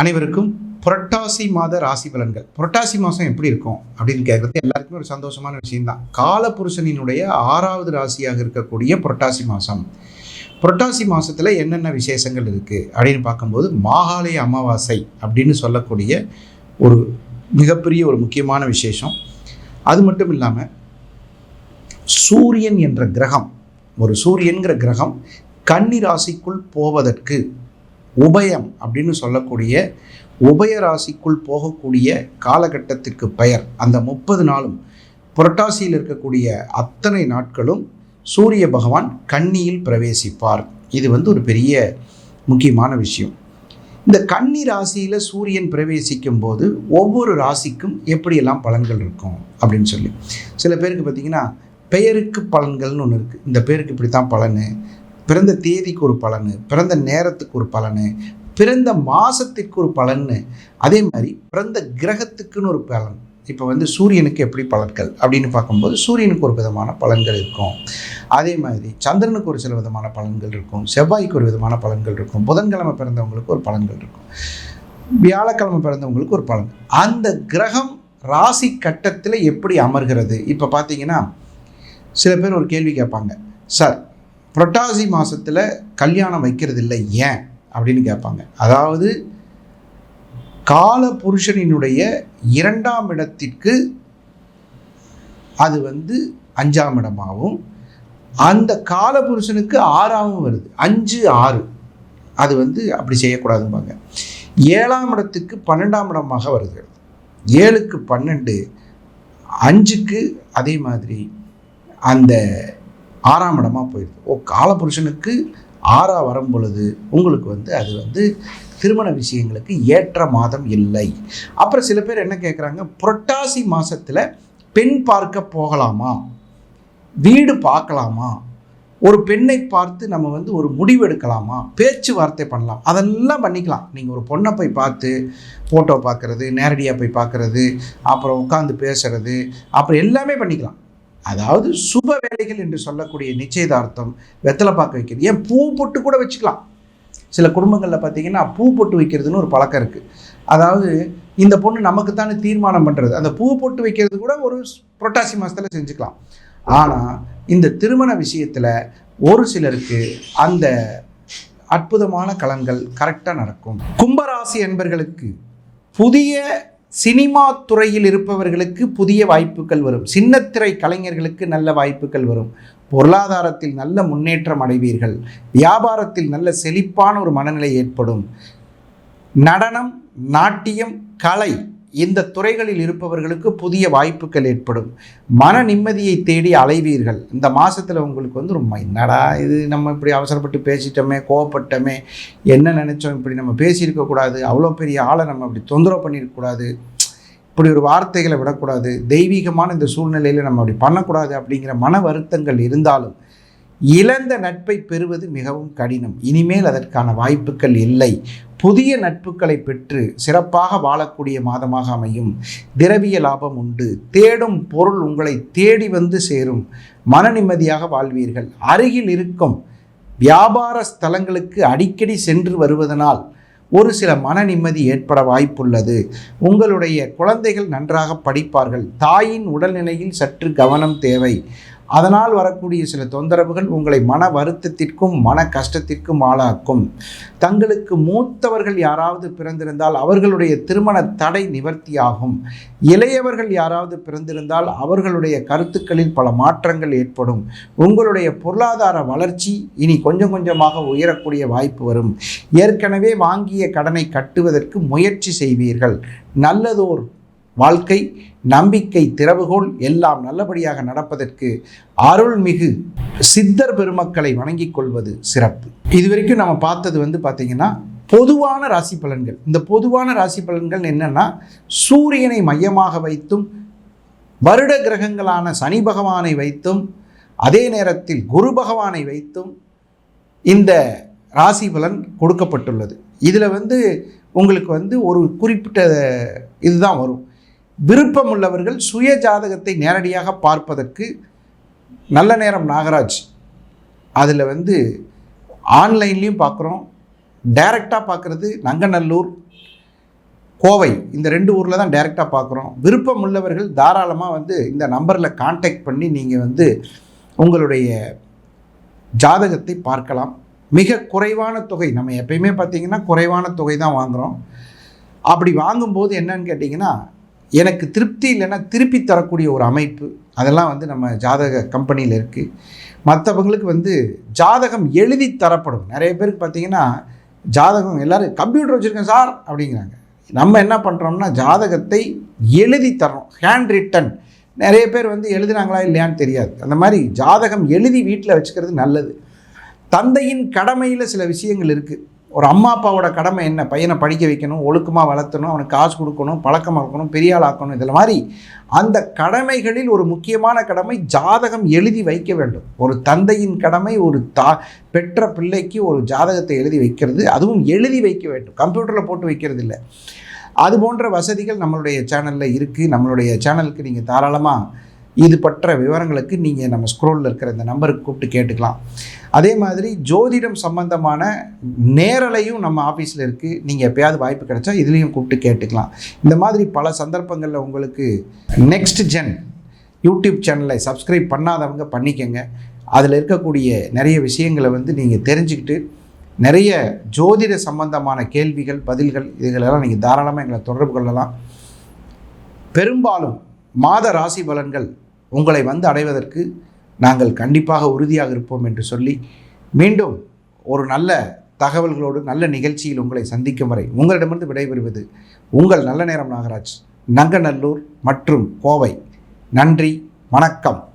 அனைவருக்கும் புரட்டாசி மாத ராசி பலன்கள். புரட்டாசி மாதம் எப்படி இருக்கும் அப்படின்னு கேட்குறது எல்லாருக்குமே ஒரு சந்தோஷமான விஷயம்தான். காலபுருஷனினுடைய ஆறாவது ராசியாக இருக்கக்கூடிய புரட்டாசி மாதம் புரட்டாசி மாதத்தில் என்னென்ன விசேஷங்கள் இருக்குது அப்படின்னு பார்க்கும்போது மாகாளய அமாவாசை அப்படின்னு சொல்லக்கூடிய ஒரு மிகப்பெரிய ஒரு முக்கியமான விசேஷம். அது மட்டும் இல்லாமல் சூரியன் என்ற கிரகம் ஒரு சூரியன்கிற கிரகம் கன்னி ராசிக்குள் போவதற்கு உபயம் அப்படின்னு சொல்லக்கூடிய உபய ராசிக்குள் போகக்கூடிய காலகட்டத்திற்கு பெயர். அந்த முப்பது நாளும் புரட்டாசியில் இருக்கக்கூடிய அத்தனை நாட்களும் சூரிய பகவான் கன்னியில் பிரவேசிப்பார். இது வந்து ஒரு பெரிய முக்கியமான விஷயம். இந்த கன்னி ராசியில் சூரியன் பிரவேசிக்கும் போது ஒவ்வொரு ராசிக்கும் எப்படியெல்லாம் பலன்கள் இருக்கும் அப்படின்னு சொல்லி. சில பேருக்கு பார்த்தீங்கன்னா பெயருக்கு பலன்கள்னு ஒன்று இருக்குது இந்த பேருக்கு இப்படி தான் பலன் பிறந்த தேதிக்கு ஒரு பலனு பிறந்த நேரத்துக்கு ஒரு பலனு பிறந்த மாதத்துக்கு ஒரு பலன்னு. அதே மாதிரி பிறந்த கிரகத்துக்குன்னு ஒரு பலன். இப்போ வந்து சூரியனுக்கு எப்படி பலன்கள் அப்படின்னு பார்க்கும்போது சூரியனுக்கு ஒரு விதமான பலன்கள் இருக்கும். அதே மாதிரி சந்திரனுக்கு ஒரு சில விதமான பலன்கள் இருக்கும். செவ்வாய்க்கு ஒரு விதமான பலன்கள் இருக்கும். புதன்கிழமை பிறந்தவங்களுக்கு ஒரு பலன்கள் இருக்கும். வியாழக்கிழமை பிறந்தவங்களுக்கு ஒரு பலன். அந்த கிரகம் ராசி கட்டத்தில் எப்படி அமர்கிறது? இப்போ பார்த்தீங்கன்னா சில பேர் ஒரு கேள்வி கேட்பாங்க. சார் புரட்டாசி மாதத்தில் கல்யாணம் வைக்கிறது இல்லை ஏன்? அப்படின்னு கேட்பாங்க. அதாவது கால புருஷனினுடைய இரண்டாம் இடத்திற்கு அது வந்து அஞ்சாம் இடமாகவும் அந்த கால புருஷனுக்கு ஆறாவும் வருது. அஞ்சு ஆறு. அது வந்து அப்படி செய்யக்கூடாதும்பாங்க. ஏழாம் இடத்துக்கு பன்னெண்டாம் இடமாக வருகிறது ஏழுக்கு பன்னெண்டு அஞ்சுக்கு அதே மாதிரி அந்த ஆறாம் இடமா போயிடுது ஓ காலபுருஷனுக்கு ஆறாக வரும் பொழுது உங்களுக்கு வந்து அது வந்து திருமண விஷயங்களுக்கு ஏற்ற மாதம் இல்லை. அப்புறம் சில பேர் என்ன கேட்குறாங்க புரட்டாசி மாதத்தில் பெண் பார்க்க போகலாமா? வீடு பார்க்கலாமா? ஒரு பெண்ணை பார்த்து நம்ம வந்து ஒரு முடிவு எடுக்கலாமா? பேச்சுவார்த்தை பண்ணலாம். அதெல்லாம் பண்ணிக்கலாம். நீங்கள் ஒரு பொண்ணை போய் பார்த்து ஃபோட்டோ பார்க்குறது நேரடியாக போய் பார்க்குறது அப்புறம் உட்காந்து பேசுறது அப்புறம் எல்லாமே பண்ணிக்கலாம். அதாவது சுப வேலைகள் என்று சொல்லக்கூடிய நிச்சயதார்த்தம் வெத்தலை பார்க்க வைக்கிறது. ஏன்? பூ பொட்டு கூட வச்சுக்கலாம். சில குடும்பங்களில் பார்த்தீங்கன்னா பூ பொட்டு வைக்கிறதுன்னு ஒரு பழக்கம் இருக்குது அதாவது இந்த பொண்ணு நமக்கு தானே தீர்மானம் பண்ணுறது அந்த பூ பொட்டு வைக்கிறது கூட ஒரு புரட்டாசி மாதத்தில் செஞ்சுக்கலாம். ஆனால் இந்த திருமண விஷயத்தில் ஒரு சிலருக்கு அந்த அற்புதமான களங்கள் கரெக்டாக நடக்கும். கும்பராசி என்பர்களுக்கு புதிய சினிமா துறையில் இருப்பவர்களுக்கு புதிய வாய்ப்புகள் வரும். சின்னத்திரை கலைஞர்களுக்கு நல்ல வாய்ப்புகள் வரும். பொருளாதாரத்தில் நல்ல முன்னேற்றம் அடைவீர்கள். வியாபாரத்தில் நல்ல செழிப்பான ஒரு மனநிலை ஏற்படும். நடனம் நாட்டியம் கலை இந்த துறைகளில் இருப்பவர்களுக்கு புதிய வாய்ப்புகள் ஏற்படும். மன நிம்மதியை தேடி அலைவீர்கள். இந்த மாதத்தில் உங்களுக்கு வந்து ரொம்ப என்னடா இது? நம்ம இப்படி அவசரப்பட்டு பேசிட்டோமே கோவப்பட்டோமே என்ன நினச்சோம்? இப்படி நம்ம பேசியிருக்கக்கூடாது அவ்வளோ பெரிய ஆளை நம்ம அப்படி தொந்தரவு பண்ணியிருக்கக்கூடாது இப்படி ஒரு வார்த்தைகளை விடக்கூடாது. தெய்வீகமான இந்த சூழ்நிலையில் நம்ம அப்படி பண்ணக்கூடாது அப்படிங்கிற மன வருத்தங்கள் இருந்தாலும் இழந்த நட்பை பெறுவது மிகவும் கடினம். இனிமேல் அதற்கான வாய்ப்புகள் இல்லை. புதிய நட்புகளை பெற்று சிறப்பாக வாழக்கூடிய மாதமாக அமையும். திரவிய லாபம் உண்டு. தேடும் பொருள் உங்களை தேடி வந்து சேரும். மன நிம்மதியாக வாழ்வீர்கள். அருகில் இருக்கும் வியாபார ஸ்தலங்களுக்கு அடிக்கடி சென்று வருவதனால் ஒரு சில மன நிம்மதி ஏற்பட வாய்ப்புள்ளது. உங்களுடைய குழந்தைகள் நன்றாக படிப்பார்கள். தாயின் உடல்நிலையில் சற்று கவனம் தேவை. அதனால் வரக்கூடிய சில தொந்தரவுகள் உங்களை மன வருத்தத்திற்கும் மன கஷ்டத்திற்கும் ஆளாக்கும். தங்களுக்கு மூத்தவர்கள் யாராவது பிறந்திருந்தால் அவர்களுடைய திருமண தடை நிவர்த்தியாகும். இளையவர்கள் யாராவது பிறந்திருந்தால் அவர்களுடைய கருத்துக்களில் பல மாற்றங்கள் ஏற்படும். உங்களுடைய பொருளாதார வளர்ச்சி இனி கொஞ்சம் கொஞ்சமாக உயரக்கூடிய வாய்ப்பு வரும். ஏற்கனவே வாங்கிய கடனை கட்டுவதற்கு முயற்சி செய்வீர்கள். நல்லதோர் வாழ்க்கை நம்பிக்கை திறவுகோல் எல்லாம் நல்லபடியாக நடப்பதற்கு அருள்மிகு சித்தர் பெருமக்களை வணங்கிக் கொள்வது சிறப்பு. இதுவரைக்கும் நம்ம பார்த்தது வந்து பார்த்திங்கன்னா பொதுவான ராசி பலன்கள். இந்த பொதுவான ராசி பலன்கள் என்னென்னா சூரியனை மையமாக வைத்தும் வருட கிரகங்களான சனி பகவானை வைத்தும் அதே நேரத்தில் குரு பகவானை வைத்தும் இந்த ராசி பலன் கொடுக்கப்பட்டுள்ளது. இதில் வந்து உங்களுக்கு வந்து ஒரு குறிப்பிட்ட இதுதான் வரும். விருப்பம் உள்ளவர்கள் சுய ஜாதகத்தை நேரடியாக பார்ப்பதற்கு நல்ல நேரம் நாகராஜ். அதில் வந்து ஆன்லைன்லேயும் பார்க்குறோம் டைரெக்டாக பார்க்குறது நங்கநல்லூர் கோவை. இந்த ரெண்டு ஊரில் தான் டைரெக்டாக பார்க்குறோம் விருப்பம் உள்ளவர்கள் தாராளமாக வந்து இந்த நம்பரில் காண்டாக்ட் பண்ணி நீங்கள் வந்து உங்களுடைய ஜாதகத்தை பார்க்கலாம். மிக குறைவான தொகை நம்ம எப்பயுமே பார்த்திங்கன்னா குறைவான தொகை தான் வாங்குகிறோம் அப்படி வாங்கும்போது என்னன்னு கேட்டிங்கன்னா எனக்கு திருப்தி இல்லைன்னா திருப்பி தரக்கூடிய ஒரு அமைப்பு அதெல்லாம் வந்து நம்ம ஜாதக கம்பெனியில் இருக்குது மற்றவங்களுக்கு வந்து ஜாதகம் எழுதி தரப்படும். நிறைய பேருக்கு பார்த்தீங்கன்னா ஜாதகம் எல்லோரும் கம்ப்யூட்டர் வச்சுருக்கேன் சார் அப்படிங்கிறாங்க. நம்ம என்ன பண்ணுறோம்னா ஜாதகத்தை எழுதி தரோம் ஹேண்ட் ரிட்டன் நிறைய பேர் வந்து எழுதுனாங்களா இல்லையான்னு தெரியாது. அந்த மாதிரி ஜாதகம் எழுதி வீட்டில் வச்சுக்கிறது நல்லது. தந்தையின் கடமையில் சில விஷயங்கள் இருக்குது ஒரு அம்மா அப்பாவோட கடமை என்ன? பையனை படிக்க வைக்கணும் ஒழுக்கமாக வளர்த்தணும் அவனுக்கு காசு கொடுக்கணும் பழக்கமாக இருக்கணும் பெரியாளாக்கணும் ஆக்கணும் இதில் மாதிரி அந்த கடமைகளில் ஒரு முக்கியமான கடமை ஜாதகம் எழுதி வைக்க வேண்டும். ஒரு தந்தையின் கடமை ஒரு தா பெற்ற பிள்ளைக்கு ஒரு ஜாதகத்தை எழுதி வைக்கிறது அதுவும் எழுதி வைக்க வேண்டும். கம்ப்யூட்டரில் போட்டு வைக்கிறது இல்லை. அது போன்ற வசதிகள் நம்மளுடைய சேனலில் இருக்குது நம்மளுடைய சேனலுக்கு நீங்கள் தாராளமாக இது பற்ற விவரங்களுக்கு நீங்கள் நம்ம ஸ்க்ரோலில் இருக்கிற இந்த நம்பருக்கு கூப்பிட்டு கேட்டுக்கலாம். அதே மாதிரி ஜோதிடம் சம்பந்தமான நேரலையும் நம்ம ஆஃபீஸில் இருக்குது நீங்கள் எப்பயாவது வாய்ப்பு கிடைச்சா இதுலேயும் கூப்பிட்டு கேட்டுக்கலாம். இந்த மாதிரி பல சந்தர்ப்பங்களில் உங்களுக்கு நெக்ஸ்ட் ஜென் யூடியூப் சேனலை சப்ஸ்கிரைப் பண்ணாதவங்க பண்ணிக்கங்க. அதில் இருக்கக்கூடிய நிறைய விஷயங்களை வந்து நீங்கள் தெரிஞ்சுக்கிட்டு நிறைய ஜோதிட சம்பந்தமான கேள்விகள் பதில்கள் இதுகளெல்லாம் நீங்கள் தாராளமாக எங்களை தொடர்பு கொள்ளலாம். பெரும்பாலும் மாத ராசி பலன்கள் உங்களை வந்து அடைவதற்கு நாங்கள் கண்டிப்பாக உறுதியாக இருப்போம் என்று சொல்லி மீண்டும் ஒரு நல்ல தகவல்களோடு நல்ல நிகழ்ச்சியில் உங்களை சந்திக்கும் வரை உங்களிடமிருந்து விடைபெறுவது உங்கள் நல்ல நேரம் நாகராஜ் நங்கநல்லூர் மற்றும் கோவை. நன்றி வணக்கம்.